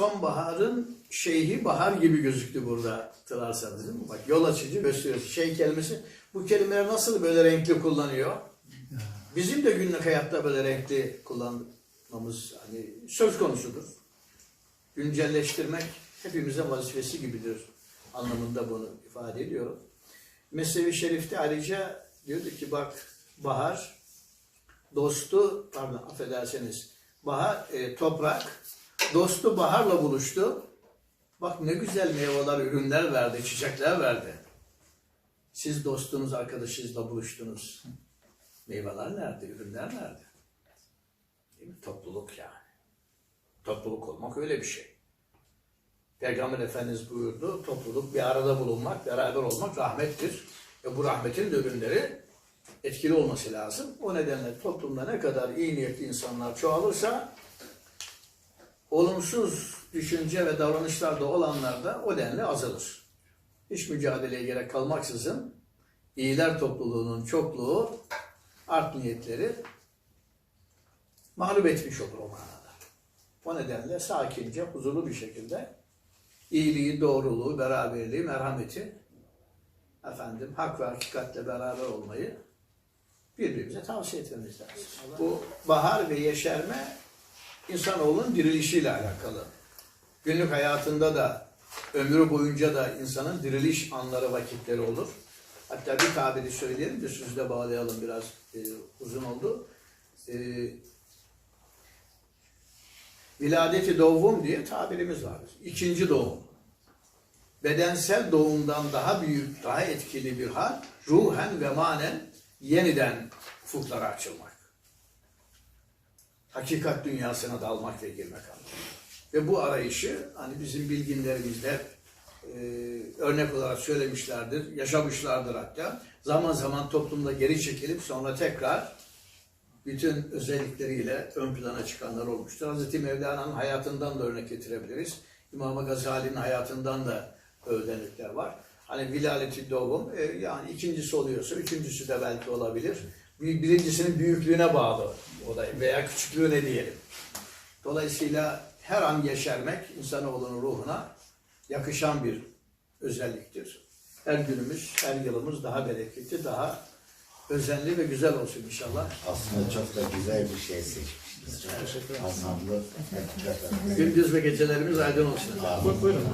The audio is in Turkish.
sonbaharın şeyhi bahar gibi gözüktü burada hatırlarsanız değil mi? Bak yol açıcı gösteriyor. Şey kelimesi bu kelimeler nasıl böyle renkli kullanıyor? Bizim de günlük hayatta böyle renkli kullanmamız hani söz konusudur. Güncelleştirmek hepimizin vazifesi gibidir anlamında bunu ifade ediyorum. Mesnevi Şerif'te ayrıca diyordu ki bak bahar dostu pardon affedersiniz bahar e, toprak dostu baharla buluştu. Bak ne güzel meyveler, ürünler verdi, çiçekler verdi. Siz dostunuz, arkadaşınızla buluştunuz. Meyveler nerede, ürünler nerede? Değil mi? Topluluk yani. Topluluk olmak öyle bir şey. Peygamber Efendimiz buyurdu, topluluk bir arada bulunmak, beraber olmak rahmettir. Ve bu rahmetin de ürünleri etkili olması lazım. O nedenle toplumda ne kadar iyi niyetli insanlar çoğalırsa olumsuz düşünce ve davranışlarda olanlar da o denli azalır. Hiç mücadeleye gerek kalmaksızın iyiler topluluğunun çokluğu art niyetleri mağlup etmiş olur o manada. O nedenle sakince, huzurlu bir şekilde iyiliği, doğruluğu, beraberliği, merhameti efendim hak ve hakikatle beraber olmayı birbirimize tavsiye etmemiz lazım. Bu bahar ve yeşerme insanoğlunun dirilişiyle alakalı. Günlük hayatında da ömrü boyunca da insanın diriliş anları vakitleri olur. Hatta bir tabiri söyleyelim de sözde bağlayalım biraz e, uzun oldu. E, viladeti doğum diye tabirimiz var. İkinci doğum. Bedensel doğumdan daha büyük, daha etkili bir hal, ruhen ve manen yeniden ufuklara açılmak. Hakikat dünyasına dalmak ve girmek anlamında. Ve bu arayışı hani bizim bilginlerimizde e, örnek olarak söylemişlerdir, yaşamışlardır hatta. Zaman zaman toplumda geri çekilip sonra tekrar bütün özellikleriyle ön plana çıkanlar olmuştur. Hazreti Mevlana'nın hayatından da örnek getirebiliriz. İmam Gazali'nin hayatından da örnekler var. Hani vilaleti doğum, e, yani ikincisi oluyorsa üçüncüsü de belki olabilir. Bir- Birincisinin büyüklüğüne bağlı olay veya küçüklüğüne diyelim. Dolayısıyla her an yeşermek insanoğlunun ruhuna yakışan bir özelliktir. Her günümüz, her yılımız daha bereketli, daha özenli ve güzel olsun inşallah. Aslında çok da güzel bir şey seçmişsiniz. Anlamlı. Hakikaten. Gündüz ve gecelerimiz aydın olsun. Buyurun.